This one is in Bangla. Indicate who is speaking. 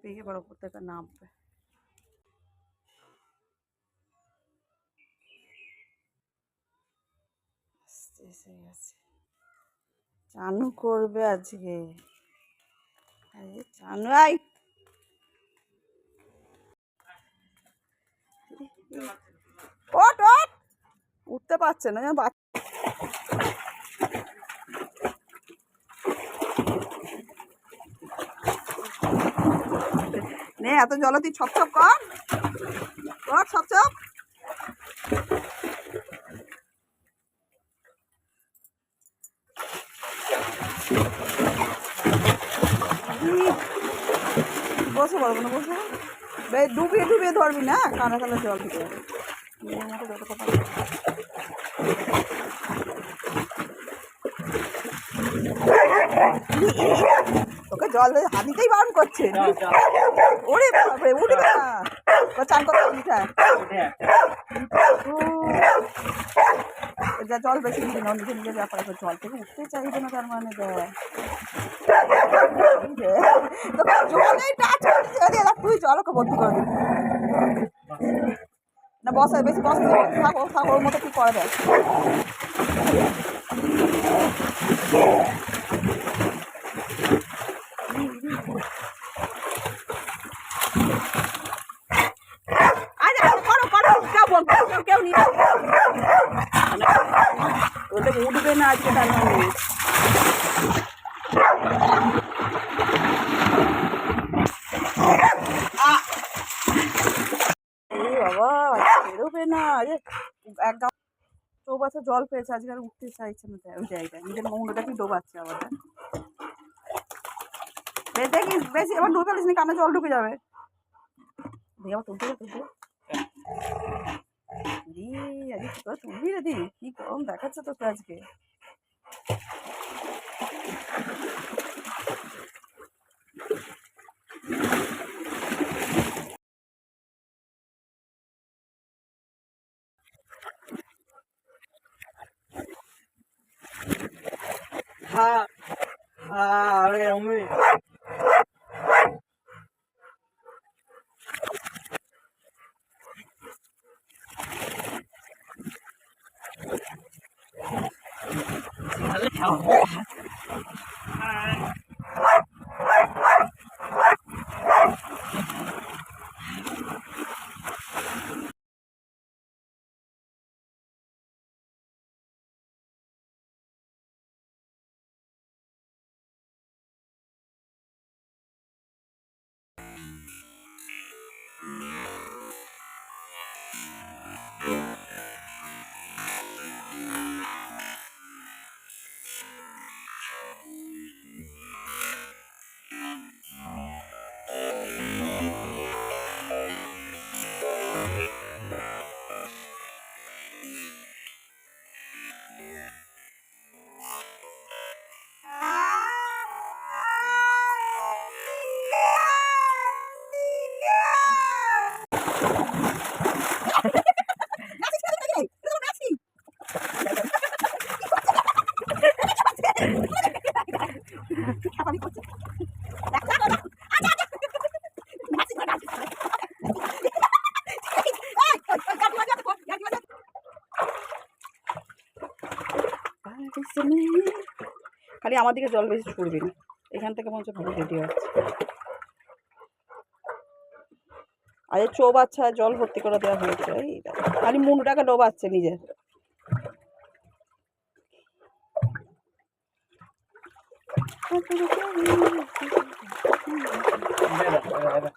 Speaker 1: পেয়ে এবার ওপর থেকে নামবে। চানু করবে আজকে। চানু আই। উঠতে পারছে না বাচ্চা নে, এত জল তুই ছপ ছপ কর। কর, ছপ ছপ। বসে পারব না বসে। বেশ, ডুবিয়ে ডুবিয়ে ধরবি না? কানা কানা জল থেকে যত কথা তোকে জল দিয়ে হাত দিতেই বারণ করছে। ওরে বাপরে উঠবে না চান করতে মিঠা যা জল বেশি দিবি না নিজে নিজের ব্যাপার আছে। জল থেকে উঠতে চাইবে না, তার মানে তুই জল ওকে ভর্তি করে না, বসে বেশি বসে, থাকো থাকো, ওর মতো কি করে দেয় উঠবে না আজকে তার বাবা না, আরে জল পেয়েছে, আজকে আর উঠতে চাইছে না। ওই জায়গায় নিজের মৌনটা কি ডোবাচ্ছে আবার বেশ, দেখিস, বেশি, এবার ডুবে ফেলিস নি, কানে জল ঢুকে যাবে। দেখি আবার তুলতে হবে, তুলতে হবে। রে, আজকে কি করে তুলবি রে দি কি গরম দেখাচ্ছে তোকে আজকে
Speaker 2: হ্যাঁ হ্যাঁ আরে
Speaker 1: খালি আমার দিকে জল বেশি ছুড়বি না। এখান থেকে মনে হচ্ছে ভালো রেডি আরে চৌবাচ্চা জল ভর্তি করে দেওয়া হয়েছে। খালি মুন্ডুটাকে ডোবাচ্ছে নিজের।
Speaker 2: هذا هذا